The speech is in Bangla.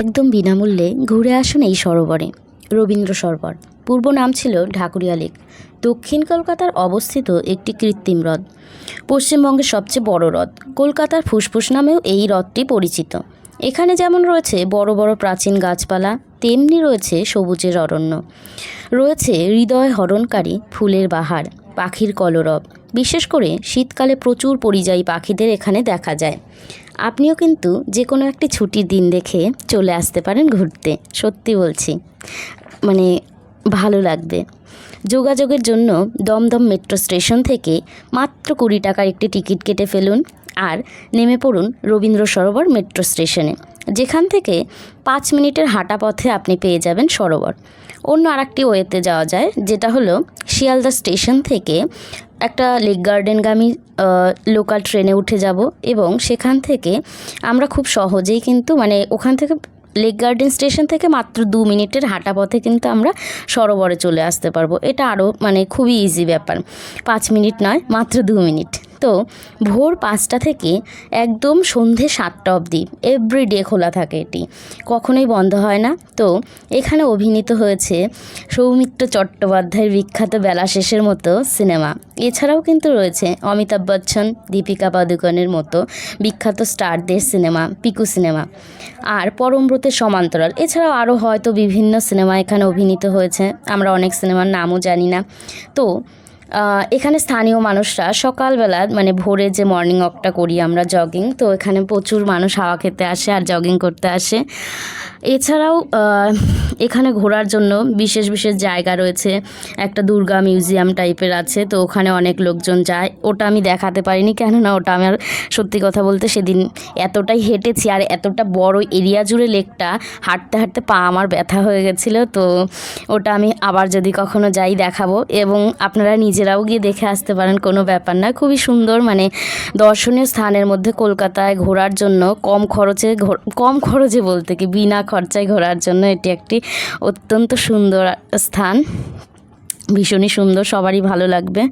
একদম বিনামূল্যে ঘুরে আসুন এই সরোবরে। রবীন্দ্র সরোবর। পূর্ব নাম ছিল ঢাকুরিয়া লেক। দক্ষিণ কলকাতার অবস্থিত একটি কৃত্রিম হ্রদ। পশ্চিমবঙ্গের সবচেয়ে বড় হ্রদ। কলকাতার ফুসফুস নামেও এই হ্রদটি পরিচিত। এখানে যেমন রয়েছে বড় বড় প্রাচীন গাছপালা, তেমনি রয়েছে সবুজের অরণ্য। রয়েছে হৃদয় হরণকারী ফুলের বাহার, পাখির কলরব বিশেষ করে শীতকালে প্রচুর পরিযায়ী পাখিদের এখানে দেখা যায়। আপনিও কিন্তু যে কোনো একটি ছুটির দিন দেখে চলে আসতে পারেন ঘুরতে, সত্যি বলছি। মানে ভালো লাগবে। যোগাযোগের জন্য দমদম মেট্রো স্টেশন থেকে মাত্র কুড়ি টাকার একটি টিকিট কেটে ফেলুন আর নেমে পড়ুন রবীন্দ্র সরোবর মেট্রো স্টেশনে, যেখান থেকে পাঁচ মিনিটের হাঁটা পথে আপনি পেয়ে যাবেন সরোবর। অন্য আরেকটি ওয়েতে যাওয়া যায়, যেটা হলো শিয়ালদা স্টেশন থেকে একটা লেক গার্ডেনগামী লোকাল ট্রেনে উঠে যাব এবং সেখান থেকে আমরা খুব সহজেই কিন্তু মানে ওখান থেকে লেক গার্ডেন স্টেশন থেকে মাত্র দু মিনিটের হাঁটা পথে কিন্তু আমরা সরোবরে চলে আসতে পারব। এটা আরও মানে খুবই ইজি ব্যাপার। পাঁচ মিনিট নয়, মাত্র দু মিনিট। তো ভোর পাঁচটা থেকে একদম সন্ধে সাতটা অবধি। এভরিডে খোলা থাকে এটি। কখনোই বন্ধ হয় না। তো এখানে অভিনীত হয়েছে সৌমিত্র চট্টোপাধ্যায়ের বিখ্যাত বেলা শেষের মতো সিনেমা। এছাড়াও কিন্তু রয়েছে অমিতাভ বচ্চন, দীপিকা পাদুকনের মতো বিখ্যাত স্টারদের সিনেমা, পিকু সিনেমা। আর পরমব্রতের সমান্তরাল। এছাড়াও আরও হয়তো বিভিন্ন সিনেমা এখানে অভিনীত হয়েছে। আমরা অনেক সিনেমার নামও জানি না। তো এখানে স্থানীয় মানুষরা সকালবেলা মানে ভোরে যে মর্নিং ওয়াকটা করি আমরা জগিং তো এখানে প্রচুর মানুষ হাওয়া খেতে আসে আর জগিং করতে আসে। এছাড়াও এখানে ঘোরার জন্য বিশেষ বিশেষ জায়গা রয়েছে, একটা দুর্গা মিউজিয়াম টাইপের আছে, তো ওখানে অনেক লোকজন যায়। ওটা আমি দেখাতে পারিনি, কেননা ওটা আমার সত্যি কথা বলতে সেদিন এতটাই হেঁটেছি আর এতটা বড় এরিয়া জুড়ে লেকটা হাঁটতে হাঁটতে পা আমার ব্যথা হয়ে গেছিল, তো ওটা আমি আবার যদি কখনো যাই দেখাবো। এবং আপনারা নিজেরাও গিয়ে দেখে আসতে পারেন, কোনো ব্যাপার না। খুবই সুন্দর মানে দর্শনীয় স্থানের মধ্যে কলকাতায় ঘোরার জন্য কম খরচে কম খরচে বলতে কি, বিনা খরচায় ঘোরার জন্য এটি একটি অত্যন্ত সুন্দর স্থান। ভীষণই সুন্দর, সবারই ভালো লাগবে।